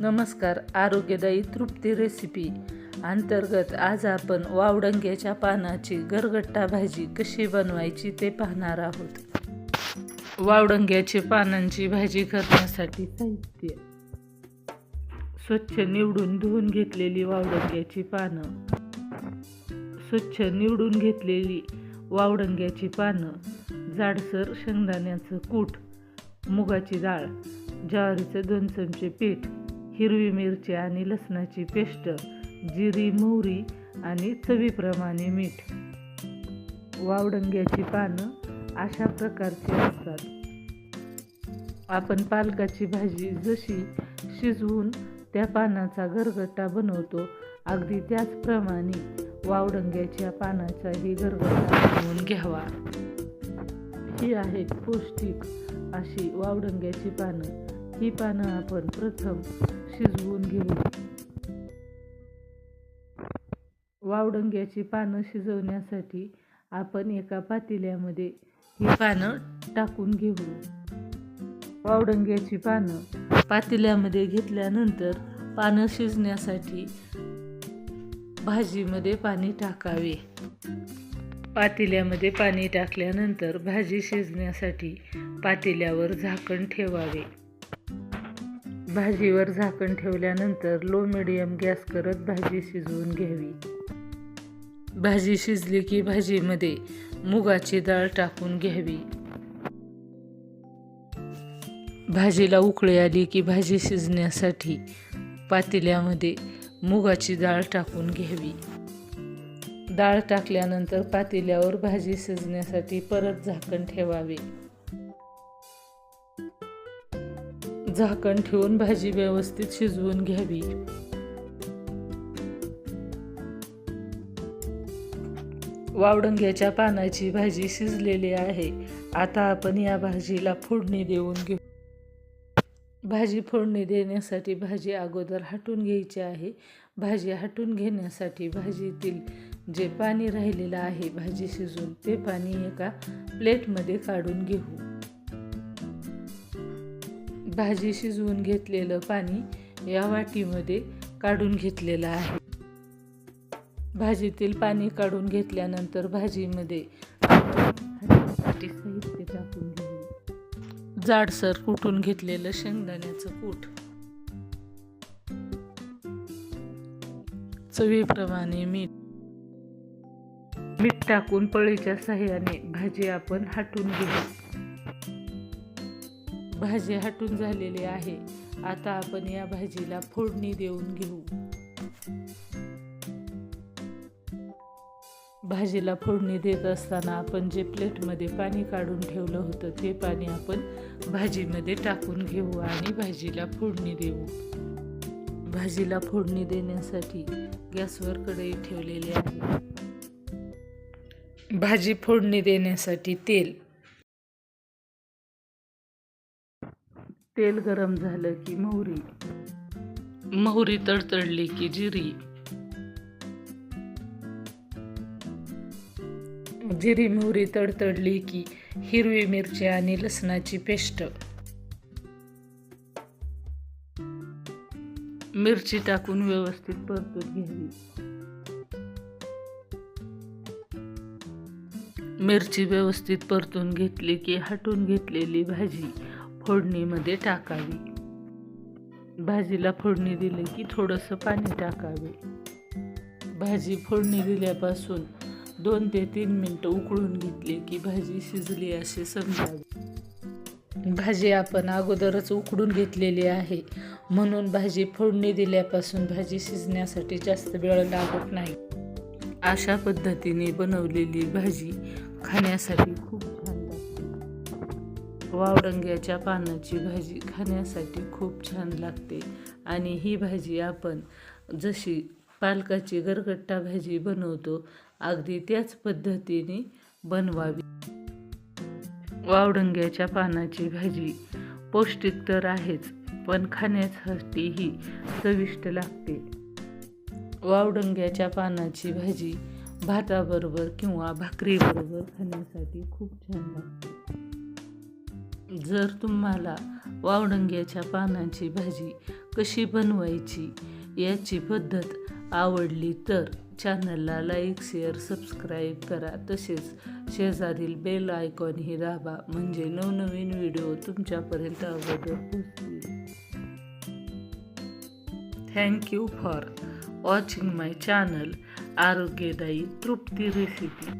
नमस्कार आरोग्यदायी तृप्ती रेसिपी अंतर्गत आज आपण वावडंग्याच्या पानाची गरगट्टा भाजी कशी बनवायची ते पाहणार आहोत. वावडंग्याची पानांची भाजी करण्यासाठी साहित्य. स्वच्छ निवडून धुवून घेतलेली वावडंग्याची पानं. स्वच्छ निवडून घेतलेली वावडंग्याची पानं. जाडसर शेंगदाण्याचं कूट मुगाची डाळ ज्वारीचं दोन चमचे पीठ हिरवी मिरची आणि लसणाची पेस्ट जिरी मोहरी आणि चवीप्रमाणे मीठ. वावडंग्याची पानं अशा प्रकारची असतात. आपण पालकाची भाजी जशी शिजवून त्या पानाचा गरगट्टा बनवतो अगदी त्याचप्रमाणे वावडंग्याच्या पानाचाही गरगट्टा बनवून घ्यावा. ही आहेत पौष्टिक अशी वावडंग्याची पानं. ही पानं आपण प्रथम शिजवून घेऊ. वावडंग्याची पानं शिजवण्यासाठी आपण एका पातेल्यामध्ये ही पानं टाकून घेऊ. वावडंग्याची पानं पातेल्यामध्ये घेतल्यानंतर पानं शिजण्यासाठी भाजीमध्ये पाणी टाकावे. पातेल्यामध्ये पाणी टाकल्यानंतर भाजी शिजण्यासाठी पातेल्यावर झाकण ठेवावे. भाजीवर झाकण ठेवल्यानंतर लो मिडियम गॅस करत भाजी शिजवून घ्यावी. भाजी शिजली की भाजीमध्ये मुगाची डाळ टाकून घ्यावी. भाजीला उकळी आली की भाजी शिजण्यासाठी पातेल्यामध्ये मुगाची डाळ टाकून घ्यावी. डाळ टाकल्यानंतर पातेल्यावर भाजी शिजण्यासाठी परत झाकण ठेवावे. झाकण ठेवून भाजी व्यवस्थित शिजवून घ्यावी. वावडंग्याच्या पानाची भाजी शिजलेली आहे. आता आपण या भाजीला फोडणी देऊन घेऊ. भाजी फोडणी देण्यासाठी भाजी अगोदर हटून घ्यायची आहे. भाजी हटून घेण्यासाठी भाजीतील जे पाणी राहिलेलं आहे भाजी शिजून ते पाणी एका प्लेटमध्ये काढून घेऊ. भाजी शिजवून घेतलेलं पाणी या वाटीमध्ये काढून घेतलेलं आहे. भाजीतील पाणी काढून घेतल्यानंतर भाजीमध्ये साहित्य टाकून घेऊ जाडसर कुटून घेतलेलं शेंगदाण्याचं कूट. चवीप्रमाणे मीठ. मीठ टाकून पळीच्या सहाय्याने भाजी आपण हाटून घेऊ. भाजी हाटून झालेली आहे. आता आपण या भाजीला फोडणी देऊन घेऊ. भाजीला फोडणी देत असताना आपण जे प्लेटमध्ये पाणी काढून ठेवलं होतं ते पाणी आपण भाजीमध्ये टाकून घेऊ आणि भाजीला फोडणी देऊ. भाजीला फोडणी देण्यासाठी गॅसवर कढई ठेवलेली आहे. भाजी फोडणी देण्यासाठी तेल तेल गरम झालं की मोहरी? मोहरी तडतडली की जिरी. जिरी मोहरी तडतडली की हिरवी मिरची आणि लसणाची पेस्ट. मिरची टाकून व्यवस्थित परतून घ्यावी. मिरची व्यवस्थित परतून घेतली की हटून घेतलेली भाजी. फोडणीमध्ये टाकावी. भाजीला फोडणी दिली की थोडंसं पाणी टाकावे. भाजी फोडणी दिल्यापासून दोन ते तीन मिनटं उकळून घेतली की भाजी शिजली असे समजावी. भाजी आपण अगोदरच उकडून घेतलेली आहे. म्हणून भाजी फोडणी दिल्यापासून भाजी शिजण्यासाठी जास्त वेळ लागत नाही. अशा पद्धतीने बनवलेली भाजी खाण्यासाठी खूप वावडंग्याच्या पानाची भाजी खाण्यासाठी खूप छान लागते. आणि ही भाजी आपण जशी पालकाची गरगट्टा भाजी बनवतो अगदी त्याच पद्धतीने बनवावी. वावडंग्याच्या पानाची भाजी पौष्टिक तर आहेच पण खाण्यासाठी ही चविष्ट लागते. वावडंग्याच्या पानाची भाजी भाताबरोबर किंवा भाकरीबरोबर खाण्यासाठी खूप छान लागते. जर तुम्हाला वावडंग्याच्या पानांची भाजी कशी बनवायची याची पद्धत आवडली तर चॅनलला लाईक शेअर सबस्क्राईब करा. तसेच शेजारील बेल आयकॉनही दाबा म्हणजे नवनवीन व्हिडिओ तुमच्यापर्यंत अगोदर पोहोचतील thank you for watching my channel आरोग्यदायी तृप्ती रेसिपी